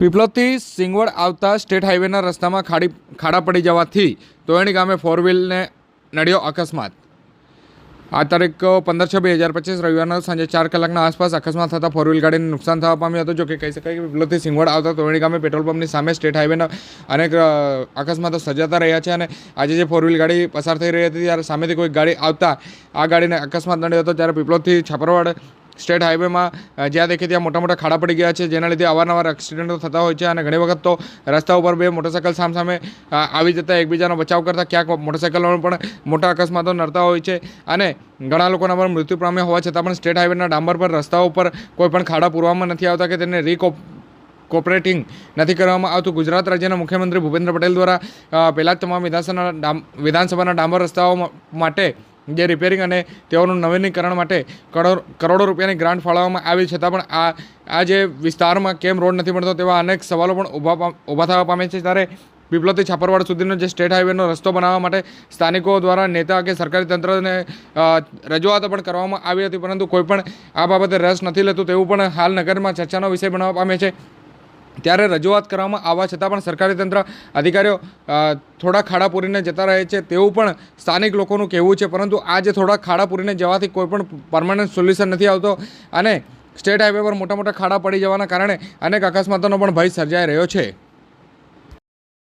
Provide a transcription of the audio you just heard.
પીપલોદથી સિંગવડ આવતા સ્ટેટ હાઈવેના રસ્તામાં ખાડી ખાડા પડી જવાથી તોયણી ગામે ફોર વ્હીલને નડ્યો અકસ્માત. આ તારીખ પંદર છ બે હજાર પચીસ રવિવારના સાંજે ચાર કલાકના આસપાસ અકસ્માત થતાં ફોર વ્હીલ ગાડીને નુકસાન થવા પામ્યું હતું, જો કે કહી શકાય કે પીપલોદથી સિંગવડ આવતા તોયણી ગામે પેટ્રોલ પંપની સામે સ્ટેટ હાઈવેના અનેક અકસ્માતો સર્જાતા રહ્યા છે અને આજે જે ફોર વ્હીલ ગાડી પસાર થઈ રહી હતી, ત્યારે સામેથી કોઈ ગાડી આવતા આ ગાડીને અકસ્માત નડ્યો હતો, ત્યારે પીપલોદથી છાપરવાડ સ્ટેટ હાઈવેમાં જ્યાં દેખે ત્યાં મોટા મોટા ખાડા પડી ગયા છે, જેના લીધે અવારનવાર એક્સિડન્ટો થતા હોય છે અને ઘણી વખત તો રસ્તા ઉપર બે મોટરસાયકલ સામસામે આવી જતા એકબીજાનો બચાવ કરતા ક્યાંક મોટરસાયકલો પણ મોટા અકસ્માતો નડતા હોય છે. અને ઘણા લોકોના પણ મૃત્યુ પામ્યા હોવા છતાં પણ સ્ટેટ હાઈવેના ડાંબર પર, રસ્તાઓ ઉપર કોઈ પણ ખાડા પૂરવામાં નથી આવતા કે તેને રીકોપ, કોપરેટિંગ નથી કરવામાં આવતું. ગુજરાત રાજ્યના મુખ્યમંત્રી ભૂપેન્દ્ર પટેલ દ્વારા પહેલાં જ તમામ વિધાનસભાના વિધાનસભાના ડાંબર રસ્તાઓ માટે જે રિપેરિંગ અને તેઓનું નવીનીકરણ માટે કરોડ, કરોડો રૂપિયાની ગ્રાન્ટ ફાળવવામાં આવી છતાં પણ આ આ જે વિસ્તારમાં કેમ રોડ નથી મળતો તેવા અનેક સવાલો પણ ઊભા ઊભા થવા પામે છે. ત્યારે પીપલોથી છાપરવાડ સુધીનો જે સ્ટેટ હાઈવેનો રસ્તો બનાવવા માટે સ્થાનિકો દ્વારા નેતા કે સરકારી તંત્રને રજૂઆતો પણ કરવામાં આવી હતી. પરંતુ કોઈ પણ આ બાબતે રસ નથી લેતું તેવું પણ હાલ નગરમાં ચર્ચાનો વિષય બનાવવા પામે છે. ત્યારે રજૂઆત કરવામાં આવવા છતાં પણ સરકારી તંત્ર, અધિકારીઓ થોડા ખાડા પૂરીને જતા રહે છે તેવું પણ સ્થાનિક લોકોનું કહેવું છે. પરંતુ આ જે થોડા ખાડા પૂરીને જવાથી કોઈપણ પરમાનન્ટ સોલ્યુશન નથી આવતો અને સ્ટેટ હાઈવે પર મોટા મોટા ખાડા પડી જવાના કારણે અનેક અકસ્માતોનો પણ ભય સર્જાઈ રહ્યો છે.